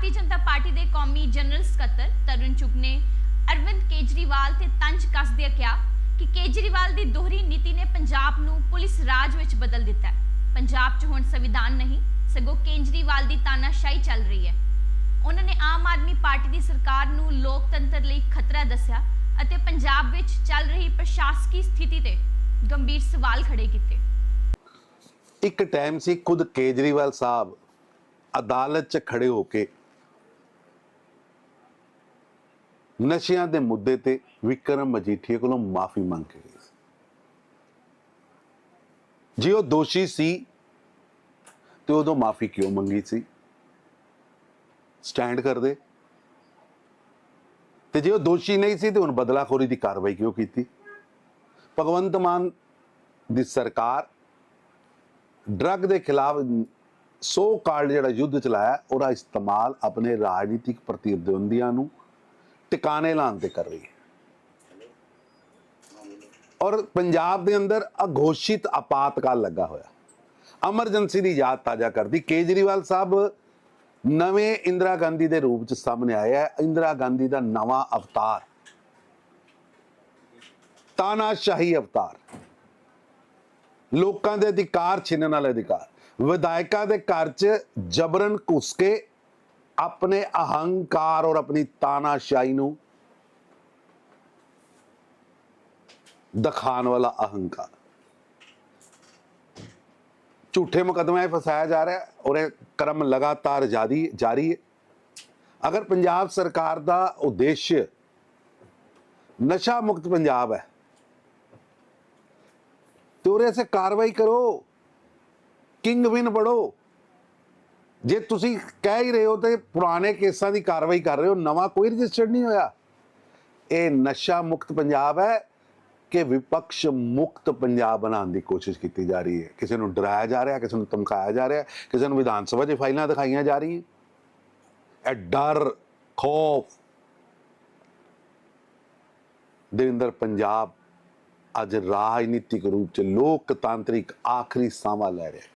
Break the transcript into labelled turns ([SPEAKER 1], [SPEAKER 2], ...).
[SPEAKER 1] Bharatiya Janata party ਦੇ ਕੌਮੀ general ਸਕੱਤਰ ਤਰੁਣ ਚੁੱਗ ਨੇ ਅਰਵਿੰਦ ਕੇਜਰੀਵਾਲ ਤੇ ਤੰਜ ਕੱਸਦਿਆਂ ਕਿਹਾ ਕਿ ਕੇਜਰੀਵਾਲ ਦੀ ਦੋਹਰੀ ਨੀਤੀ ਨੇ ਪੰਜਾਬ ਨੂੰ ਪੁਲਿਸ ਰਾਜ ਵਿੱਚ ਬਦਲ ਦਿੱਤਾ ਹੈ। ਪੰਜਾਬ 'ਚ ਹੁਣ ਸੰਵਿਧਾਨ ਨਹੀਂ, ਸਗੋਂ ਕੇਜਰੀਵਾਲ ਦੀ ਤਾਨਾਸ਼ਾਹੀ ਚੱਲ ਰਹੀ ਹੈ। ਉਹਨਾਂ ਨੇ ਆਮ ਆਦਮੀ ਪਾਰਟੀ ਦੀ ਸਰਕਾਰ ਨੂੰ ਲੋਕਤੰਤਰ ਲਈ ਖਤਰਾ ਦੱਸਿਆ ਅਤੇ ਪੰਜਾਬ ਵਿੱਚ ਚੱਲ ਰਹੀ ਪ੍ਰਸ਼ਾਸਕੀ ਸਥਿਤੀ ਤੇ ਗੰਭੀਰ ਸਵਾਲ ਖੜੇ ਕੀਤੇ।
[SPEAKER 2] ਇੱਕ ਟਾਈਮ ਸੀ ਖੁਦ ਕੇਜਰੀਵਾਲ ਸਾਹਿਬ ਅਦਾਲਤ 'ਚ ਖੜੇ ਹੋ ਕੇ ਨਸ਼ਿਆਂ ਦੇ ਮੁੱਦੇ ਤੇ ਵਿਕਰਮ ਮਜੀਠੀਆ ਕੋਲੋਂ ਮਾਫੀ ਮੰਗ ਕੇ ਗਏ ਸੀ। ਜੇ ਉਹ ਦੋਸ਼ੀ ਸੀ, ਤੇ ਉਦੋਂ ਮਾਫੀ ਕਿਉਂ ਮੰਗੀ ਸੀ? ਸਟੈਂਡ ਕਰਦੇ। ਤੇ ਜੇ ਉਹ ਦੋਸ਼ੀ ਨਹੀਂ ਸੀ, ਤੇ ਹੁਣ ਬਦਲਾਖੋਰੀ ਦੀ ਕਾਰਵਾਈ ਕਿਉਂ ਕੀਤੀ? ਭਗਵੰਤ ਮਾਨ ਦੀ ਸਰਕਾਰ ਡਰੱਗ ਦੇ ਖਿਲਾਫ ਸੋ ਕਾਲਡ ਜਿਹੜਾ ਯੁੱਧ ਚਲਾਇਆ, ਉਹਦਾ ਇਸਤੇਮਾਲ ਆਪਣੇ ਰਾਜਨੀਤਿਕ ਪ੍ਰਤੀਦਵੰਦੀਆਂ ਨੂੰ ਟਿਕਾਣੇ ਲਾਉਣ ਤੇ ਕਰ ਰਹੀ ਹੈ। ਔਰ ਪੰਜਾਬ ਦੇ ਅੰਦਰ ਅਘੋਸ਼ਿਤ ਆਪਾਤਕਾਲ ਲੱਗਾ ਹੋਇਆ। ਐਮਰਜੈਂਸੀ ਦੀ ਯਾਦ ਤਾਜ਼ਾ ਕਰਦੀ ਕੇਜਰੀਵਾਲ ਸਾਹਿਬ ਨਵੇਂ ਇੰਦਰਾ ਗਾਂਧੀ ਦੇ ਰੂਪ ਚ ਸਾਹਮਣੇ ਆਇਆ ਹੈ ਇੰਦਰਾ ਗਾਂਧੀ ਦਾ ਨਵਾਂ ਅਵਤਾਰ, ਤਾਨਾਸ਼ਾਹੀ ਅਵਤਾਰ, ਲੋਕਾਂ ਦੇ ਅਧਿਕਾਰ ਛਿਨਣ ਵਾਲੇ ਅਧਿਕਾਰ, ਵਿਧਾਇਕਾਂ ਦੇ ਘਰ 'ਚ ਜਬਰਨ ਘੁਸ ਕੇ ਆਪਣੇ ਅਹੰਕਾਰ ਔਰ ਆਪਣੀ ਤਾਨਾਸ਼ਾਹੀ ਨੂੰ ਦਿਖਾਉਣ ਵਾਲਾ ਅਹੰਕਾਰ। ਝੂਠੇ ਮੁਕਦਮੇ ਫਸਾਇਆ ਜਾ ਰਿਹਾ ਔਰ ਇਹ ਕਰਮ ਲਗਾਤਾਰ ਜਾਰੀ ਜਾਰੀ ਹੈ। ਅਗਰ ਪੰਜਾਬ ਸਰਕਾਰ ਦਾ ਉਦੇਸ਼ ਨਸ਼ਾ ਮੁਕਤ ਪੰਜਾਬ ਹੈ, ਤੇ ਉਹਦੇ ਸੇ ਕਾਰਵਾਈ ਕਰੋ, ਕਿੰਗ ਵਿਨ ਪੜੋ ਜੇ ਤੁਸੀਂ ਕਹਿ ਹੀ ਰਹੇ ਹੋ ਤੇ ਪੁਰਾਣੇ ਕੇਸਾਂ ਦੀ ਕਾਰਵਾਈ ਕਰ ਰਹੇ ਹੋ, ਨਵਾਂ ਕੋਈ ਰਜਿਸਟਰਡ ਨਹੀਂ ਹੋਇਆ। ਇਹ ਨਸ਼ਾ ਮੁਕਤ ਪੰਜਾਬ ਹੈ ਕਿ ਵਿਪਕਸ਼ ਮੁਕਤ ਪੰਜਾਬ ਬਣਾਉਣ ਦੀ ਕੋਸ਼ਿਸ਼ ਕੀਤੀ ਜਾ ਰਹੀ ਹੈ। ਕਿਸੇ ਨੂੰ ਡਰਾਇਆ ਜਾ ਰਿਹਾ, ਕਿਸੇ ਨੂੰ ਧਮਕਾਇਆ ਜਾ ਰਿਹਾ, ਕਿਸੇ ਨੂੰ ਵਿਧਾਨ ਸਭਾ 'ਚ ਫਾਈਲਾਂ ਦਿਖਾਈਆਂ ਜਾ ਰਹੀਆਂ। ਇਹ ਡਰ, ਖੌਫ ਦੇ ਅੰਦਰ ਪੰਜਾਬ ਅੱਜ ਰਾਜਨੀਤਿਕ ਰੂਪ ਚ ਲੋਕਤਾਂਤਰਿਕ ਆਖਰੀ ਸਾਹਾਂ ਲੈ ਰਿਹਾ